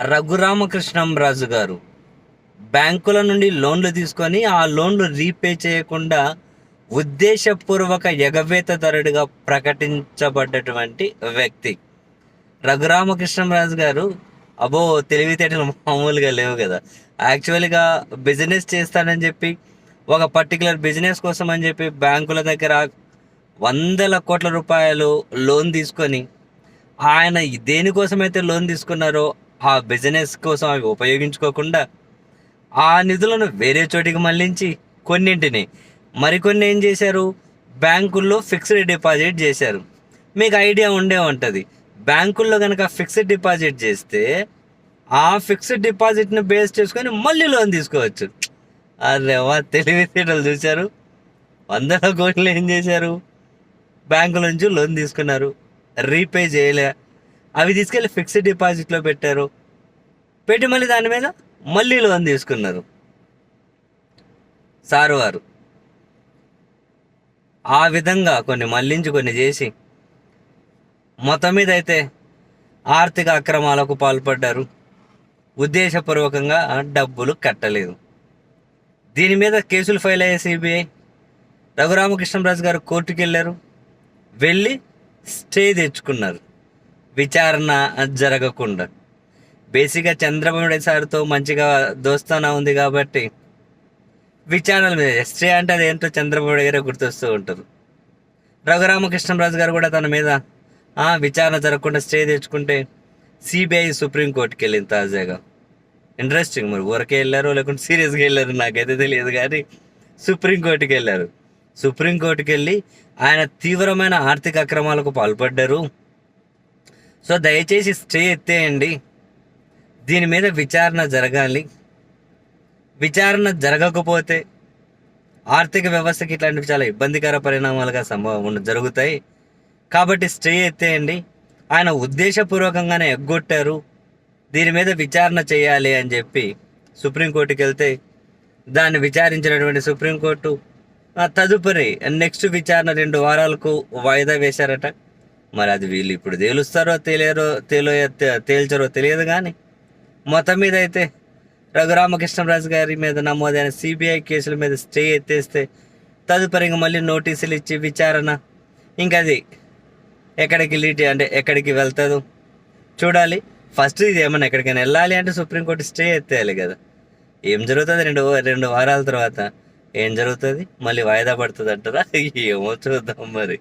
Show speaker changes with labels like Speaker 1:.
Speaker 1: రఘురామకృష్ణం రాజు గారు. బ్యాంకుల నుండి లోన్లు తీసుకొని ఆ లోన్లు రీపే చేయకుండా ఉద్దేశపూర్వక ఎగవేతదారుడిగా ప్రకటించబడ్డటువంటి వ్యక్తి. రఘురామకృష్ణంరాజు గారు అబో తెలివితేటలు మామూలుగా లేవు కదా. యాక్చువల్గా బిజినెస్ చేస్తానని చెప్పి ఒక పర్టికులర్ బిజినెస్ కోసం అని చెప్పి బ్యాంకుల దగ్గర వందల కోట్ల రూపాయలు లోన్ తీసుకొని ఆయన దేనికోసమైతే లోన్ తీసుకున్నారో ఆ బిజినెస్ కోసం అవి ఉపయోగించుకోకుండా ఆ నిధులను వేరే చోటికి మళ్ళించి కొన్నింటిని మరికొన్ని ఏం చేశారు? బ్యాంకుల్లో ఫిక్స్డ్ డిపాజిట్ చేశారు. మీకు ఐడియా ఉండే ఉంటుంది. బ్యాంకుల్లో కనుక ఫిక్స్డ్ డిపాజిట్ చేస్తే ఆ ఫిక్స్డ్ డిపాజిట్ని బేస్ చేసుకొని మళ్ళీ లోన్ తీసుకోవచ్చు. అరే వా తెలివితేటలు చూశారు. వందల కోట్లు ఏం చేశారు? బ్యాంకుల నుంచి లోన్ తీసుకున్నారు. రీపే చేయలే. అవి తీసుకెళ్ళి ఫిక్స్డ్ డిపాజిట్లో పెట్టారు. పెట్టి మళ్ళీ దాని మీద మళ్ళీ లోన్ తీసుకున్నారు. సారు వారు. ఆ విధంగా కొన్ని మళ్ళించి కొన్ని చేసి మొత్తం మీద అయితే ఆర్థిక అక్రమాలకు పాల్పడ్డారు. ఉద్దేశపూర్వకంగా డబ్బులు కట్టలేదు. దీని మీద కేసులు ఫైల్ అయ్యే సిబిఐ రఘురామకృష్ణరాజు గారు కోర్టుకు వెళ్ళారు వెళ్ళి స్టే తెచ్చుకున్నారు. విచారణ జరగకుండా. బేసిక్గా చంద్రబాబు సార్తో మంచిగా దోస్తానా ఉంది కాబట్టి విచారణల మీద స్టే అంటే అది ఏంటో చంద్రబాబు గారే గుర్తొస్తూ ఉంటారు. రఘురామకృష్ణరాజు గారు కూడా తన మీద విచారణ జరగకుండా స్టే తెచ్చుకుంటే సిబిఐ సుప్రీంకోర్టుకి వెళ్ళింది తాజాగా. ఇంట్రెస్టింగ్ మరి ఊరికే వెళ్ళారు లేకుంటే సీరియస్గా వెళ్ళారు నాకైతే తెలియదు కానీ సుప్రీంకోర్టుకి వెళ్ళారు. సుప్రీంకోర్టుకి వెళ్ళి ఆయన తీవ్రమైన ఆర్థిక అక్రమాలకు పాల్పడ్డారు. సో దయచేసి స్టే ఎత్తేయండి. దీని మీద విచారణ జరగాలి. విచారణ జరగకపోతే ఆర్థిక వ్యవస్థకి ఇట్లాంటివి చాలా ఇబ్బందికర పరిణామాలుగా సంభవం జరుగుతాయి. కాబట్టి స్టే ఎత్తేయండి. ఆయన ఉద్దేశపూర్వకంగానే ఎగ్గొట్టారు. దీని మీద విచారణ చేయాలి అని చెప్పి సుప్రీంకోర్టుకి వెళ్తే దాన్ని విచారించినటువంటి సుప్రీంకోర్టు తదుపరి నెక్స్ట్ విచారణ రెండు వారాలకు వాయిదా వేశారట. మరి అది వీళ్ళు ఇప్పుడు తేలుస్తారో తేలేరో తేలో తేల్చరో తెలియదు కానీ మొత్తం మీద అయితే రఘురామకృష్ణరాజు గారి మీద నమోదైన సిబిఐ కేసుల మీద స్టే ఎత్తేస్తే తదుపరి మళ్ళీ నోటీసులు ఇచ్చి విచారణ. ఇంకా అది ఎక్కడికి లీట్ అంటే ఎక్కడికి వెళ్తుందో చూడాలి. ఫస్ట్ ఇది ఏమన్నా ఎక్కడికైనా వెళ్ళాలి అంటే సుప్రీంకోర్టు స్టే ఎత్తేయాలి కదా. ఏం జరుగుతుంది? రెండు రెండు వారాల తర్వాత ఏం జరుగుతుంది? మళ్ళీ వాయిదా పడుతుంది అంటారా ఏమో చూద్దాం మరి.